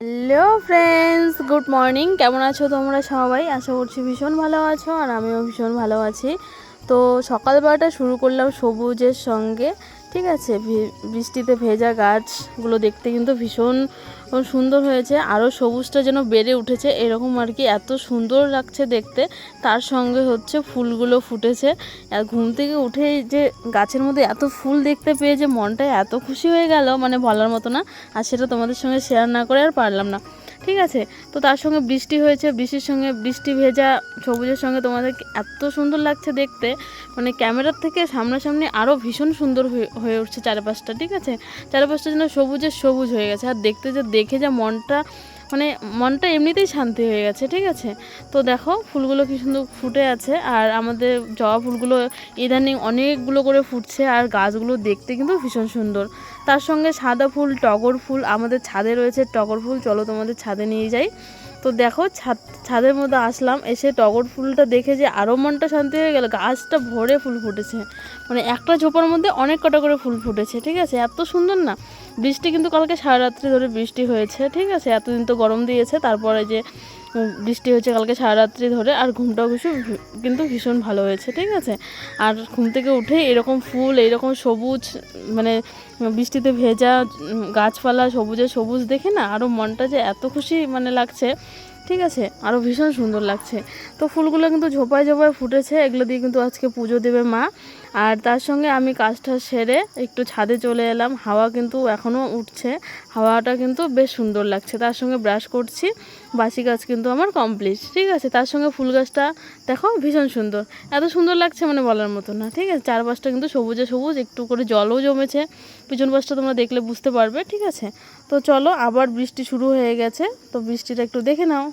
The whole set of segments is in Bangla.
Hello friends, good morning. কেমন আছো তোমরা সবাই? আশা করছি ভীষণ ভালো আছো আর আমিও ভীষণ ভালো আছি। তো সকালবেলাটা শুরু করলাম সবুজের সঙ্গে। ঠিক আছে বৃষ্টিতে ভেজা গাছগুলো দেখতে কিন্তু ভীষণ সুন্দর হয়েছে, আরও সবুজটা যেন বেড়ে উঠেছে, এরকম আর কি, এত সুন্দর লাগছে দেখতে, তার সঙ্গে হচ্ছে ফুলগুলো ফুটেছে, আর ঘুম থেকে উঠেই যে গাছের মধ্যে এত ফুল দেখতে পেয়ে যে মনটা এত খুশি হয়ে গেল মানে বলার মতো না, আর সেটা তোমাদের সঙ্গে শেয়ার না করে আর পারলাম না। ঠিক আছে? তো তার সঙ্গে বৃষ্টি হয়েছে, বৃষ্টির সঙ্গে বৃষ্টি ভেজা সবুজের সঙ্গে তোমাদের এত সুন্দর লাগছে দেখতে। মানে ক্যামেরার থেকে সামনাসামনি আরও ভীষণ সুন্দর হয়ে- উঠছে চারপাশটা, ঠিক আছে? চারপাশটা যেন সবুজের সবুজ হয়ে গেছে। আর দেখতে যে, দেখে যা মনটা মানে মনটা এমনিতেই শান্তি হয়ে গেছে, ঠিক আছে? তো দেখো, ফুলগুলো কি সুন্দর ফুটে আছে, আর আমাদের জবা ফুলগুলো ইদানিং অনেকগুলো করে ফুটছে, আর গাছগুলো দেখতে কিন্তু ভীষণ সুন্দর। তার সঙ্গে সাদা ফুল, টগর ফুল, আমাদের ছাদে রয়েছে টগর ফুল, চলো তোমাদের ছাদে নিয়ে যাই। তো দেখো, ছাদ, ছাদের মধ্যে আসলাম, এসে টগর ফুলটা দেখে যে আরও মনটা শান্তি হয়ে গেল, গাছটা ভরে ফুল ফুটেছে। মানে একটা ঝোপার মধ্যে অনেক কটা করে ফুল ফুটেছে, ঠিক আছে? এত সুন্দর না? বৃষ্টি কিন্তু কালকে সারা রাত্রি ধরে বৃষ্টি হয়েছে, ঠিক আছে? এতদিন তো গরম দিয়েছে, তারপরে যে বৃষ্টি হয়েছে কালকে সারা রাত্রি ধরে, আর ঘুমটাও ভীষণ কিন্তু ভীষণ ভালো হয়েছে, ঠিক আছে? আর ঘুম থেকে উঠে এরকম ফুল, এরকম সবুজ মানে বৃষ্টিতে ভেজা গাছপালা, সবুজে সবুজ দেখে না আরও মনটা যে এত খুশি মানে লাগছে, ঠিক আছে? আরও ভীষণ সুন্দর লাগছে। তো ফুলগুলো কিন্তু ঝোপায় ঝোপায় ফুটেছে, এগুলো দিয়ে কিন্তু আজকে পুজো দেবে মা। আর তার সঙ্গে আমি কাজটা সেরে একটু ছাদে চলে এলাম। হাওয়া কিন্তু এখনও উঠছে। হাওয়াটা কিন্তু বেশ সুন্দর লাগছে। তার সঙ্গে ব্রাশ করছি। বাসি গাছ কিন্তু আমার কমপ্লিট ঠিক আছে? তার সঙ্গে ফুল গাছটা দেখো, ভীষণ সুন্দর। এত সুন্দর লাগছে মানে বলার মতো না। ঠিক আছে? চারপাশটা কিন্তু সবুজে সবুজ, একটু করে জলও জমেছে। পিছন পাশটা তোমরা দেখলে বুঝতে পারবে। ঠিক আছে? তো চলো, আবার বৃষ্টি শুরু হয়ে গেছে। তো বৃষ্টিটা একটু দেখে নাও।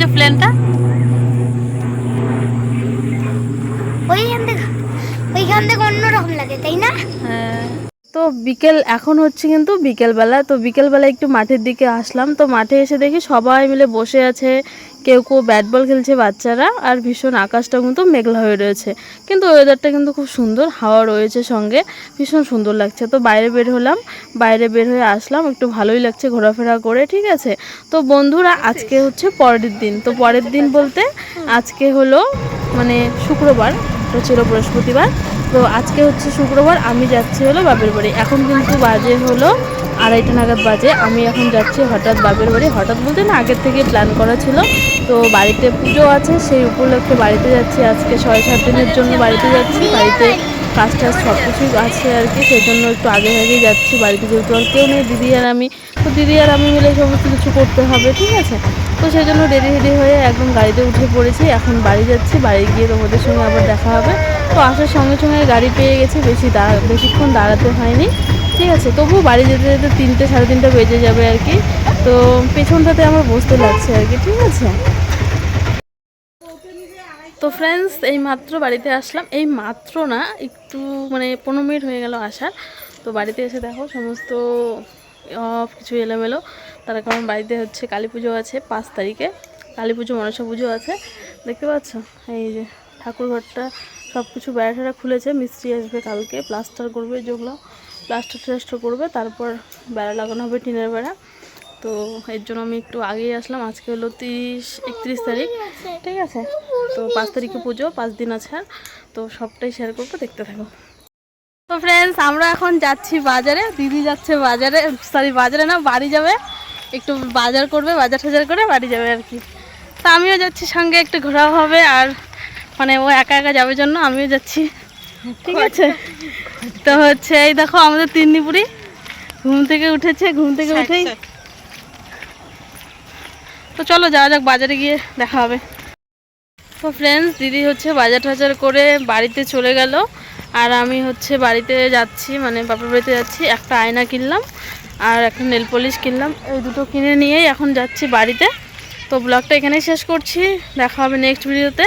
যে প্লেনটা ওইখান থেকে ওইখান থেকে অন্যরকম লাগে তাই না হ্যাঁ। তো বিকেল এখন হচ্ছে কিন্তু বিকেলবেলা তো বিকেলবেলা একটু মাঠের দিকে আসলাম তো মাঠে এসে দেখি সবাই মিলে বসে আছে কেউ কেউ ব্যাট বল খেলছে বাচ্চারা আর ভীষণ আকাশটা কিন্তু মেঘলা হয়ে রয়েছে। কিন্তু ওয়েদারটা কিন্তু খুব সুন্দর, হাওয়া রয়েছে সঙ্গে, ভীষণ সুন্দর লাগছে। তো বাইরে বের হলাম, বাইরে বের হয়ে আসলাম, একটু ভালোই লাগছে ঘোরাফেরা করে, ঠিক আছে? তো বন্ধুরা, আজকে হচ্ছে পরের দিন। তো পরের দিন বলতে আজকে হলো মানে শুক্রবার এটা ছিল বৃহস্পতিবার। তো আজকে হচ্ছে শুক্রবার, আমি যাচ্ছি হলো বাপের বাড়ি। এখন কিন্তু বাজে হলো আড়াইটা নাগাদ বাজে। আমি এখন যাচ্ছি হঠাৎ বাপের বাড়ি। হঠাৎ বলতে না, আগের থেকে প্ল্যান করা ছিল। তো বাড়িতে পুজো আছে, সেই উপলক্ষে বাড়িতে যাচ্ছি। আজকে ছয়, সাত দিনের জন্য বাড়িতে যাচ্ছি। বাড়িতে কাজ টাজ সব কিছুই আছে আর কি সেই জন্য একটু আগে আগেই যাচ্ছি। বাড়িতে যেহেতু আর কেউ নেই, দিদি আর আমি। তো দিদি আর আমি মিলে সমস্ত কিছু করতে হবে, ঠিক আছে? তো সেই জন্য রেডি রেডি হয়ে একদম গাড়িতে উঠে পড়েছি। এখন বাড়ি যাচ্ছি। বাড়ি গিয়ে তোমাদের সঙ্গে আবার দেখা হবে। তো আসার সঙ্গে সঙ্গে গাড়ি পেয়ে গেছি। বেশি দাঁড়া বেশিক্ষণ দাঁড়াতে হয়নি। ঠিক আছে, তবুও বাড়ি যেতে যেতে তিনটে, সাড়ে তিনটে বেজে যাবে আর কি। তো পেছনটাতে আমার বসতে লাগছে আর কি, ঠিক আছে? তো ফ্রেন্ডস এই মাত্র বাড়িতে আসলাম। এই মাত্র না, একটু মানে পনেরো মিনিট হয়ে গেল আসার। তো বাড়িতে এসে দেখো, সমস্ত অফ কিছু এলোমেলো। তার কারণ বাড়িতে হচ্ছে কালী পুজো আছে পাঁচ তারিখে। কালী পুজো, মনসা পুজো আছে। দেখতে পাচ্ছ? এই যে ঠাকুর ঘরটা সব কিছু বেড়া টেড়া খুলেছে। মিস্ত্রি আসবে কালকে প্লাস্টার করবে যেগুলো প্লাস্টার ট্লাস্টার করবে, তারপর বেড়া লাগানো হবে টিনের বেড়া। তো এর জন্য আমি একটু আগেই আসলাম, আজকে হলো তিরিশ, একত্রিশ তারিখ, ঠিক আছে? তো পাঁচ তারিখে পুজো, পাঁচ দিন আছে তো সবটাই শেয়ার করব, দেখতে থাকো। তো ফ্রেন্ডস আমরা এখন যাচ্ছি বাজারে, দিদি যাচ্ছে বাজারে সরি বাজারে না, বাড়ি যাবে। একটু বাজার করবে, বাজার টাজার করে বাড়ি যাবে আর কি। তা আমিও যাচ্ছি, সঙ্গে একটু ঘোরাও হবে আর মানে ও একা একা যাবে জন্য, আমিও যাচ্ছি। ঠিক আছে। তো হচ্ছে এই দেখো আমাদের তিন্নিপুরি। ঘুম থেকে উঠেছে ঘুম থেকে উঠেই। তো চলো যাওয়া যাক বাজারে গিয়ে দেখা হবে। তো ফ্রেন্ডস দিদি হচ্ছে বাজার টাজার করে বাড়িতে চলে গেল। আর আমি হচ্ছে বাড়িতে যাচ্ছি মানে বাপের বাড়িতে যাচ্ছি। একটা আয়না কিনলাম আর একটা নেল পলিশ কিনলাম। এই দুটো কিনে নিয়েই এখন যাচ্ছি বাড়িতে। তো ব্লগটা এখানেই শেষ করছি। দেখা হবে নেক্সট ভিডিওতে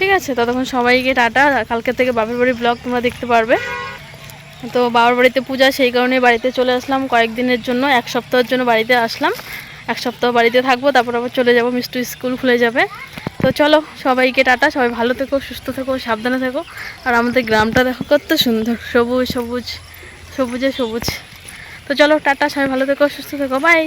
ঠিক আছে, ততক্ষণ সবাইকে টাটা। কালকে থেকে বাপের বাড়ির ব্লগ তোমরা দেখতে পারবে। তো বাবার বাড়িতে পূজা, সেই কারণে বাড়িতে চলে আসলাম কয়েকদিনের জন্য, এক সপ্তাহের জন্য বাড়িতে আসলাম। এক সপ্তাহ বাড়িতে থাকব, তারপর আবার চলে যাব, মিষ্টি স্কুল খুলে যাবে। তো চলো, সবাইকে টাটা, সবাই ভালো থেকো, সুস্থ থেকো, সাবধানে থেকো। আর আমাদের গ্রামটা দেখো কত সুন্দর, সবুজ সবুজ, সবুজে সবুজ। তো চলো, টাটা, সবাই ভালো থেকো, সুস্থ থেকো বাই